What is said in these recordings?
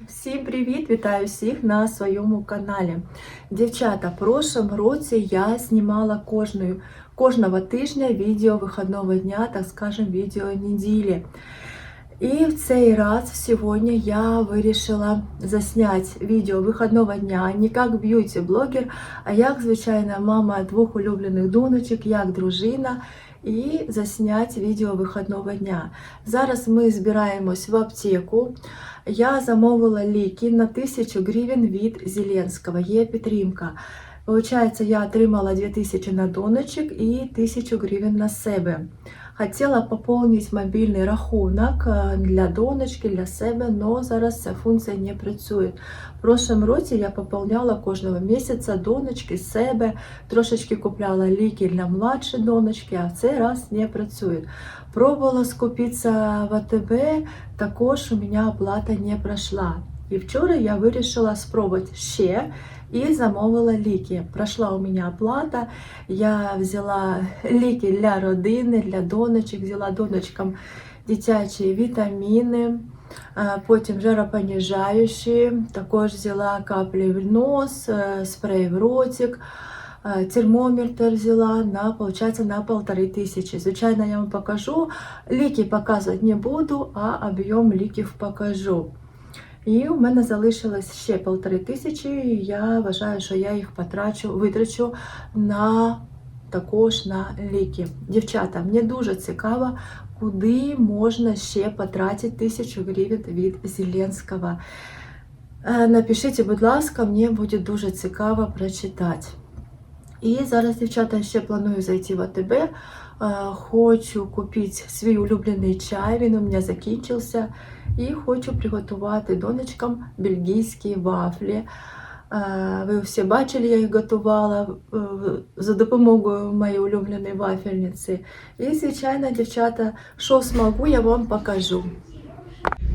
Всім привіт! Вітаю всіх на своєму каналі. Дівчата, прошлом році я знімала кожною, кожного тижня відео вихідного дня, так скажем, відео неділі. І в цей раз сьогодні я вирішила засняти відео вихідного дня не як б'юті-блогер, а як звичайна мама двох улюблених донечок, як дружина. І заснять відео вихідного дня. Зараз ми збираємось в аптеку. Я замовила ліки на 1000 гривень від Зеленського. Є підтримка. Получається, я отримала 2000 на донечок і 1000 гривень на себе. Хотіла поповнити мобільний рахунок е, для донечки, для себе, але зараз ця функція не працює. В прошлом році я поповняла кожного місяця донечки, себе, трошечки купляла ліки для младшої донечки, а в цей раз не працює. Пробувала скупитися в АТБ, також у мене оплата не пройшла. І вчора я вирішила спробувати ще і замовила ліки. Пройшла у мене оплата. Я взяла ліки для родини, для донечок, взяла донечкам дитячі вітаміни, потім жаропоніжаючі, також взяла каплі в нос, е, спрей в ротик. Е, Термометр взяла на, получается, на полторы тисячі. Звичайно, я вам покажу. Ліки показувати не буду, а об'єм ліків покажу. І у мене залишилось ще полтори тисячі. і Я вважаю, що я їх потрачу, витрачу на також на ліки. Дівчата, мені дуже цікаво, куди можна ще потратити тисячу гривень від Зеленського. Е, Напишіть, будь ласка, мені буде дуже цікаво прочитати. І зараз, дівчата, ще планую зайти в АТБ. Е, Хочу купити свій улюблений чай, він у мене закінчився. І хочу приготувати донечкам бельгійські вафлі. Е, Ви всі бачили, я їх готувала е, за допомогою моєї улюбленої вафельниці. І, звичайно, дівчата, що змогу, я вам покажу.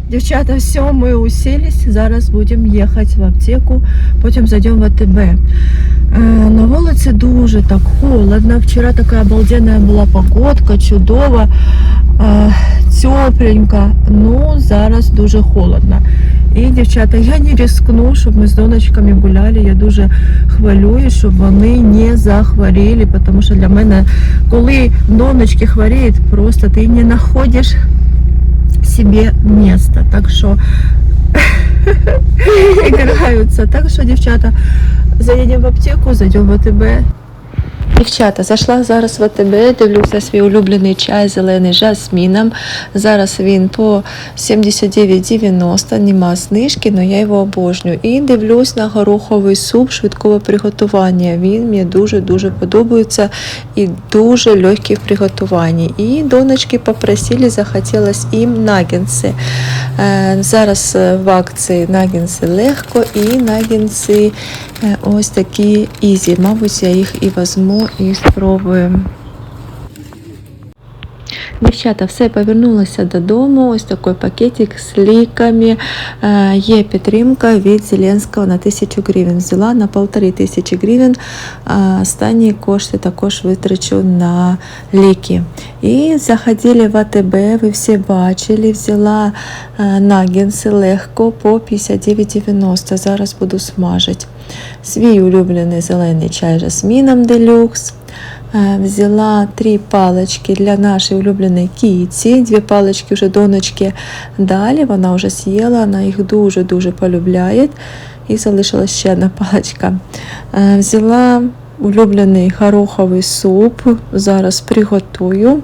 Дівчата, все, ми уселись. Зараз будемо їхати в аптеку, потім зайдемо в АТБ. Е, На вулиці дуже так холодно. Вчора така обалденна була погодка, чудова, е, тепленька. Ну, зараз дуже холодно. І, дівчата, я не рискну, щоб ми з донечками гуляли. Я дуже хвилюю, щоб вони не захворіли, тому що для мене, коли донечки хворіють, просто ти не знаходиш себе место. Так що играются. Так що, дівчата, заїдемо в аптеку, зайдем в АТБ. Дівчата, зайшла зараз в АТБ, дивлюся свій улюблений чай зелений жасміном. Зараз він по 79,90, нема знижки, але я його обожнюю. І дивлюсь на гороховий суп швидкого приготування. Він мені дуже-дуже подобається і дуже легкий в приготуванні. І донечки попросили, захотілось їм нагінси. Е, Зараз е, в акції нагінси легко і нагінси е, ось такі ізі. Мабуть, я їх і візьму і спробую. Дівчата, все повернулося додому. Ось такий пакетик з ліками. Е, Є підтримка від Зеленського на 1000 гривень. Взяла на 1500 гривень. А Останні кошти також витрачу на ліки. І заходили в АТБ, ви всі бачили, взяла е, нагінси легко по 59,90. Зараз буду смажити. Свій улюблений зелений чай жасміном делюкс. Е, Взяла три палички для нашої улюбленої кіці. Дві палички вже донечки далі. Вона вже з'їла, вона їх дуже-дуже полюбляє. І залишилась ще одна паличка. Е, Взяла улюблений гороховий суп. Зараз приготую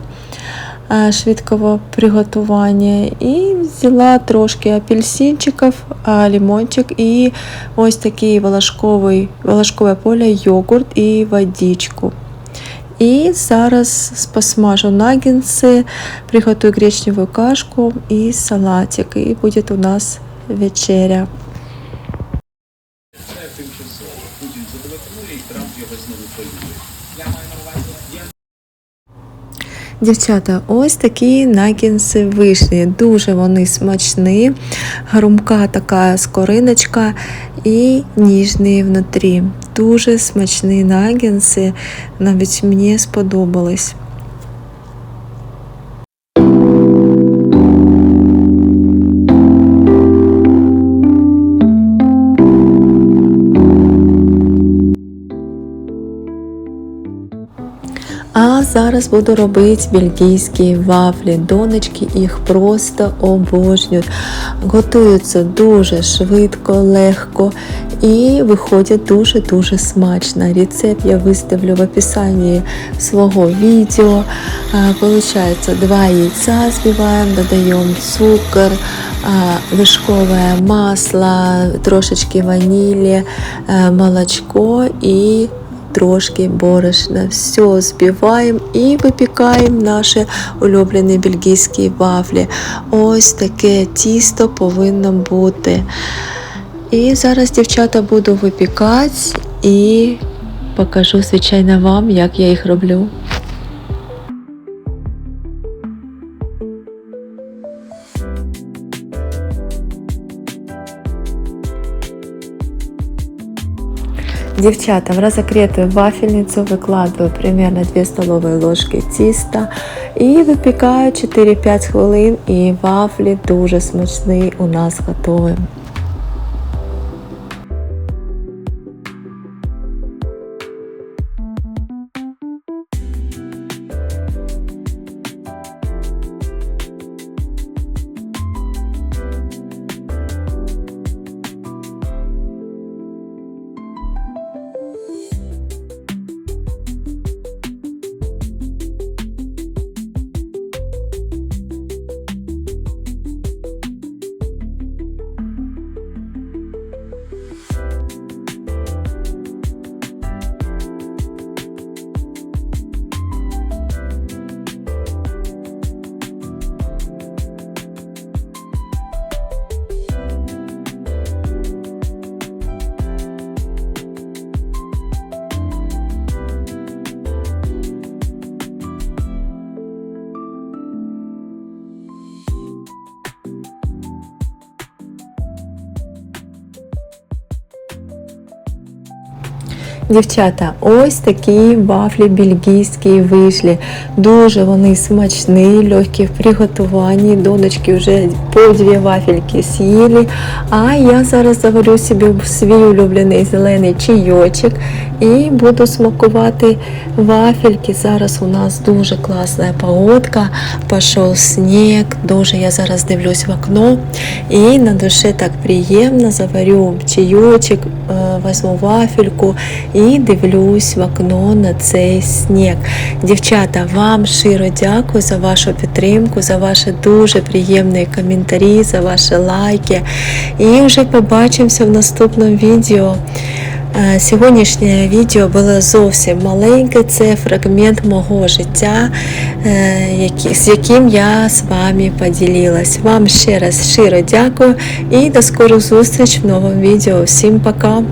е, швидкого приготування. І взяла трошки апельсинчиків, лимончик і ось такий волошковий, волошкове поле, йогурт і водичку. І зараз посмажу наггінси, приготую гречневую кашку і салатик. І буде у нас вечеря. Дівчата, ось такі нагінси вийшли. Дуже вони смачні, грумка така скориночка і ніжний внутрі. Дуже смачні нагінси, навіть мені сподобались. Зараз буду робити бельгійські вафлі. Донечки їх просто обожнюють. Готуються дуже швидко, легко і виходять дуже-дуже смачно. Рецепт я виставлю в описанні свого відео. А, два яйца взбиваем, додаем цукор, а, вишковое масло, трошечки ванили, э, молочко и трошки борошна. Все збиваємо і випікаємо наші улюблені бельгійські вафлі. Ось таке тісто повинно бути. І зараз, дівчата, буду випікати і покажу, звичайно, вам, як я їх роблю. Девчата, в разогретую вафельницу выкладываю примерно 2 столовые ложки тіста і випікаю 4-5 хвилин, і вафлі дуже смачні у нас готові. Дівчата, ось такі вафлі бельгійські вийшли. Дуже вони смачні, легкі в приготуванні. Донечки вже по дві вафельки з'їли. А я зараз заварю собі свій улюблений зелений чайочок і буду смакувати вафельки. Зараз у нас дуже класна погодка, пішов сніг, дуже я зараз дивлюсь в окно і на душі так приємно заварю чайочок, візьму вафельку і дивлюсь в окно на цей сніг. Дівчата, вам щиро дякую за вашу підтримку, за ваші дуже приємні коментарі, за ваші лайки. І вже побачимося в наступному відео. Е, Сьогоднішнє відео було зовсім маленьке, це фрагмент мого життя, е, з яким я з вами поділилась. Вам ще раз щиро дякую і до скорої зустріч в новому відео. Всім пока!